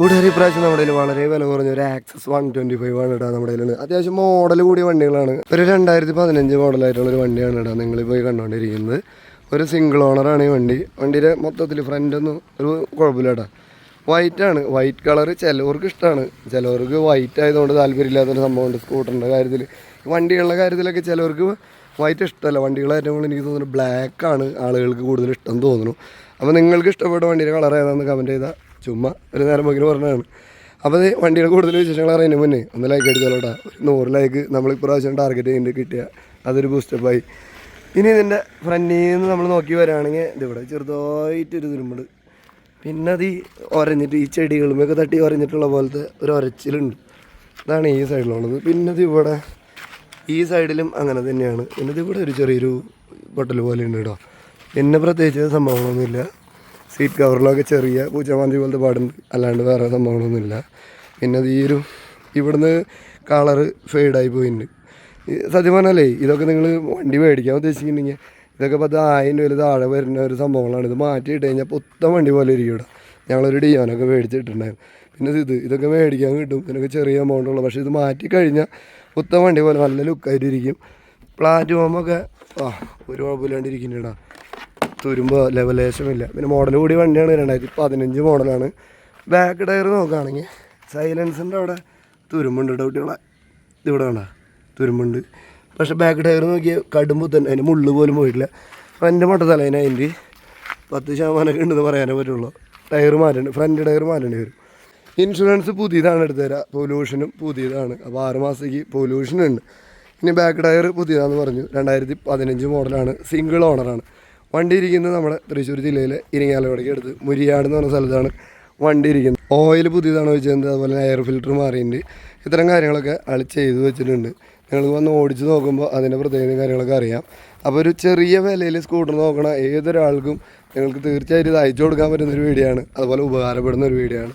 കൂടുതൽ ഇപ്രാവശ്യം നമ്മുടെ വളരെ വില കുറഞ്ഞ ഒരു ആക്സസ് വൺ ട്വന്റി ഫൈവ് ആണ് ഇടാ നമ്മുടെ അത്യാവശ്യം മോഡൽ കൂടിയ വണ്ടികളാണ്. ഒരു രണ്ടായിരത്തി പതിനഞ്ച് മോഡലായിട്ടുള്ള ഒരു വണ്ടിയാണ് ഇടാ നിങ്ങൾ പോയി കണ്ടുകൊണ്ടിരിക്കുന്നത് ഒരു സിംഗിൾ ഓണറാണ് ഈ വണ്ടി. വണ്ടിയുടെ മൊത്തത്തിൽ ഫ്രണ്ടൊന്നും ഒരു കുഴപ്പമില്ല ഇടാ വൈറ്റ് ആണ്. വൈറ്റ് കളർ ചിലവർക്ക് ഇഷ്ടമാണ് ചിലവർക്ക് വൈറ്റ് ആയതുകൊണ്ട് താല്പര്യമില്ലാത്തൊരു സംഭവമുണ്ട് സ്കൂട്ടറിന്റെ കാര്യത്തിൽ വണ്ടികളുടെ കാര്യത്തിലൊക്കെ ചിലവർക്ക് വൈറ്റ് ഇഷ്ടമല്ല. വണ്ടികൾ ഏറ്റവും കൂടുതൽ എനിക്ക് തോന്നുന്നു ബ്ലാക്ക് ആണ്. ആളുകൾക്ക് കൂടുതൽ ഇഷ്ടം തോന്നുന്നു. അപ്പോൾ നിങ്ങൾക്ക് ഇഷ്ടപ്പെട്ട വണ്ടിയുടെ കളർ ഏതാണെന്ന് കമന്റ് ചെയ്താൽ ചുമ്മാ ഒരു നേരം മുകളിൽ പറഞ്ഞതാണ്. അപ്പോൾ വണ്ടിയുടെ കൂടുതൽ വിശേഷങ്ങൾ അറിയുന്നതിന് മുന്നേ ഒന്ന് ലൈക്ക് അടിച്ചോളട്ടാ ഒരു നൂറ് ലൈക്ക് നമ്മൾ ഇപ്രാവശ്യം ടാർഗറ്റ് ചെയ്യേണ്ടി കിട്ടിയ അതൊരു ബൂസ്റ്റപ്പായി ഇനി ഇതിന്റെ ഫ്രണ്ടിൽ നിന്ന് നമ്മൾ നോക്കി വരികയാണെങ്കിൽ ഇതിവിടെ ചെറുതായിട്ടൊരു തുരുമ്പുണ്ട് പിന്നെ അത് ഈ ഒരഞ്ഞിട്ട് ഈ ചെടികളുമൊക്കെ തട്ടി ഒരഞ്ഞിട്ടുള്ള പോലത്തെ ഒരു ഒരച്ചിലുണ്ട്. ഇതാണ് ഈ സൈഡിലുള്ളത് പിന്നെ ഇത് ഇവിടെ ഈ സൈഡിലും അങ്ങനെ തന്നെയാണ്. പിന്നെ ഇത് ഇവിടെ ഒരു ചെറിയൊരു പൊട്ടൽ പോലെ ഉണ്ട് കേട്ടോ പിന്നെ പ്രത്യേകിച്ച് സംഭവങ്ങളൊന്നുമില്ല. സീറ്റ് കവറിലൊക്കെ ചെറിയ പൂച്ചമാന്തി പോലത്തെ പാടുണ്ട്. അല്ലാണ്ട് വേറെ സംഭവങ്ങളൊന്നുമില്ല. പിന്നെ അത് ഈ ഒരു ഇവിടുന്ന് കളറ് ഫെയ്ഡായി പോയിട്ടുണ്ട്. സത്യം പറഞ്ഞാലേ ഇതൊക്കെ നിങ്ങൾ വണ്ടി മേടിക്കാൻ ഉദ്ദേശിക്കുന്നുണ്ടെങ്കിൽ ഇതൊക്കെ പത്ത് ആയിരം രൂപയിൽ താഴെ വരുന്ന ഒരു സംഭവങ്ങളാണ്. ഇത് മാറ്റിയിട്ട് കഴിഞ്ഞാൽ പുത്തൻ വണ്ടി പോലെ ഇരിക്കും ഇവിടെ. ഞങ്ങളൊരു ഡിയോനൊക്കെ മേടിച്ചിട്ടുണ്ടായിരുന്നു പിന്നെ ഇത് ഇതൊക്കെ മേടിക്കാൻ കിട്ടും. ഇതിനൊക്കെ ചെറിയ എമൗണ്ട് ഉള്ളു. പക്ഷേ ഇത് മാറ്റി കഴിഞ്ഞാൽ പുത്തൻ വണ്ടി പോലെ നല്ല ലുക്കായിട്ടിരിക്കും പ്ലാറ്റ്ഫോമൊക്കെ ആ ഒരു കുഴപ്പമില്ലാണ്ട് ഇരിക്കുന്നുണ്ടാ തുരുമ്പോ ലെവലേശമില്ല പിന്നെ മോഡൽ കൂടി വണ്ടിയാണ് രണ്ടായിരത്തി പതിനഞ്ച് മോഡലാണ് ബാക്ക് ടയർ നോക്കുകയാണെങ്കിൽ സൈലൻസിന്റെ അവിടെ തുരുമ്പുണ്ട് ഡൗട്ടികളെ ഇതിവിടെ വേണ്ട തുരുമ്പുണ്ട്. പക്ഷെ ബാക്ക് ടയർ നോക്കിയാൽ കടുമ്പോൾ തന്നെ അതിന് മുള്ളു പോലും പോയിട്ടില്ല. ഫ്രണ്ട് മട്ടത്തല അതിന് അതിന്റെ പത്ത് ശതമാനമൊക്കെ ഉണ്ടെന്ന് പറയാനേ പറ്റുള്ളൂ. ടയർ മാറ്റേണ്ടി ഫ്രണ്ട് ടയർ മാറ്റേണ്ടി വരും. ഇൻഷുറൻസ് പുതിയതാണ് എടുത്തു തരാം. പൊല്യൂഷനും പുതിയതാണ്. അപ്പോൾ ആറ് മാസത്തേക്ക് പൊല്യൂഷൻ ഉണ്ട്. ഇനി ബാക്ക് ടയർ പുതിയതാണെന്ന് പറഞ്ഞു. രണ്ടായിരത്തി പതിനഞ്ച് മോഡലാണ് സിംഗിൾ ഓണറാണ് വണ്ടി ഇരിക്കുന്നത് നമ്മുടെ തൃശ്ശൂർ ജില്ലയിലെ ഇരിങ്ങാലക്കുടയ്ക്ക് അടുത്ത് മുരിയാട് എന്ന് പറഞ്ഞ സ്ഥലത്താണ് വണ്ടി ഇരിക്കുന്നത്. ഓയിൽ പുതിയതാണ് വെച്ചിട്ടുണ്ട് അതുപോലെ എയർ ഫിൽറ്റർ മാറിയിട്ടുണ്ട്. ഇത്തരം കാര്യങ്ങളൊക്കെ അളി ചെയ്ത് വെച്ചിട്ടുണ്ട്. നിങ്ങൾ വന്ന് ഓടിച്ച് നോക്കുമ്പോൾ അതിന്റെ പ്രത്യേകതയും കാര്യങ്ങളൊക്കെ അറിയാം. അപ്പോൾ ഒരു ചെറിയ വിലയിൽ സ്കൂട്ടർ നോക്കണ ഏതൊരാൾക്കും നിങ്ങൾക്ക് തീർച്ചയായിട്ടും ഇത് അയച്ചു കൊടുക്കാൻ പറ്റുന്ന ഒരു വീഡിയോ ആണ്. അതുപോലെ ഉപകാരപ്പെടുന്ന ഒരു വീഡിയോ ആണ്.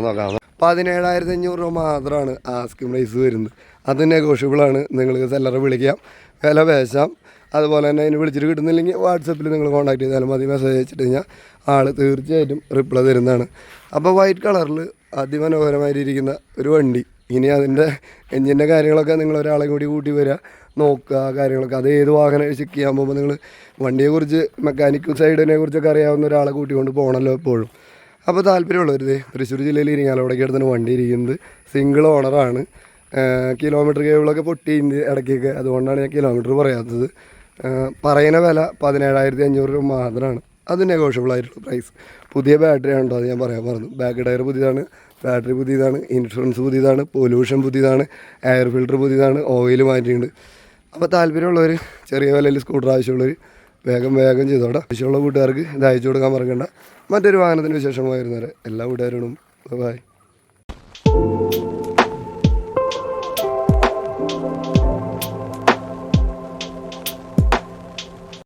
നോക്കാവുന്ന പതിനേഴായിരത്തി അഞ്ഞൂറ് രൂപ മാത്രമാണ് ആസ്കിംഗ് പ്രൈസ് വരുന്നത്. അത് നെഗോഷ്യബിളാണ് നിങ്ങൾക്ക് സെല്ലറെ വിളിക്കാം. വില പേശാം. അതുപോലെ തന്നെ അതിന് വിളിച്ചിട്ട് കിട്ടുന്നില്ലെങ്കിൽ വാട്സപ്പിൽ നിങ്ങൾ കോൺടാക്ട് ചെയ്താലും മതി. മെസ്സേജ് അയച്ചിട്ട് കഴിഞ്ഞാൽ ആൾ തീർച്ചയായിട്ടും റിപ്ലൈ തരുന്നതാണ്. അപ്പോൾ വൈറ്റ് കളറിൽ അതിമനോഹരമായിരിക്കുന്ന ഒരു വണ്ടി. ഇനി അതിന്റെ എഞ്ചിന്റെ കാര്യങ്ങളൊക്കെ നിങ്ങൾ ഒരാളെ കൂടി കൂട്ടി വരിക നോക്കുക കാര്യങ്ങളൊക്കെ. അത് ഏത് വാഹനം ചെക്ക് ചെയ്യാൻ പോകുമ്പോൾ നിങ്ങൾ വണ്ടിയെക്കുറിച്ച് മെക്കാനിക്കൽ സൈഡിനെ കുറിച്ചൊക്കെ അറിയാവുന്ന ഒരാളെ കൂട്ടിക്കൊണ്ട് പോകണമല്ലോ എപ്പോഴും. അപ്പോൾ താല്പര്യമുള്ളവർ തൃശ്ശൂർ ജില്ലയിൽ ഇരിങ്ങാലോടൊക്കെ അടുത്താണ് വണ്ടി ഇരിക്കുന്നത്. സിംഗിൾ ഓണറാണ് കിലോമീറ്റർ കേബിളൊക്കെ പൊട്ടിയിട്ടുണ്ട് ഇടയ്ക്കൊക്കെ. അതുകൊണ്ടാണ് ഞാൻ കിലോമീറ്റർ പറയാത്തത്. പറയുന്ന വില പതിനേഴായിരത്തി അഞ്ഞൂറ് രൂപ മാത്രമാണ്. അത് നെഗോഷ്യബിൾ ആയിട്ടുള്ള പ്രൈസ് പുതിയ ബാറ്ററി ആണോ അത് ഞാൻ പറയാൻ പറഞ്ഞു ബാക്ക് ടയർ പുതിയതാണ്. ബാറ്ററി പുതിയതാണ്. ഇൻഷുറൻസ് പുതിയതാണ്. പൊല്യൂഷൻ പുതിയതാണ്. എയർ ഫിൽറ്റർ പുതിയതാണ്. ഓയിൽ മാറ്റിയിട്ടുണ്ട്. അപ്പോൾ താല്പര്യമുള്ളവർ ചെറിയ വിലയിൽ സ്കൂട്ടർ ആവശ്യമുള്ളവർ വേഗം വേഗം ചെയ്തോടാ. ആവശ്യമുള്ള കൂട്ടുകാർക്ക് ഇത് അയച്ചു കൊടുക്കാൻ മറക്കണ്ട. മറ്റൊരു വാഹനത്തിന് വിശേഷമായിരുന്നവരെ എല്ലാ കൂട്ടുകാരോടും ബൈ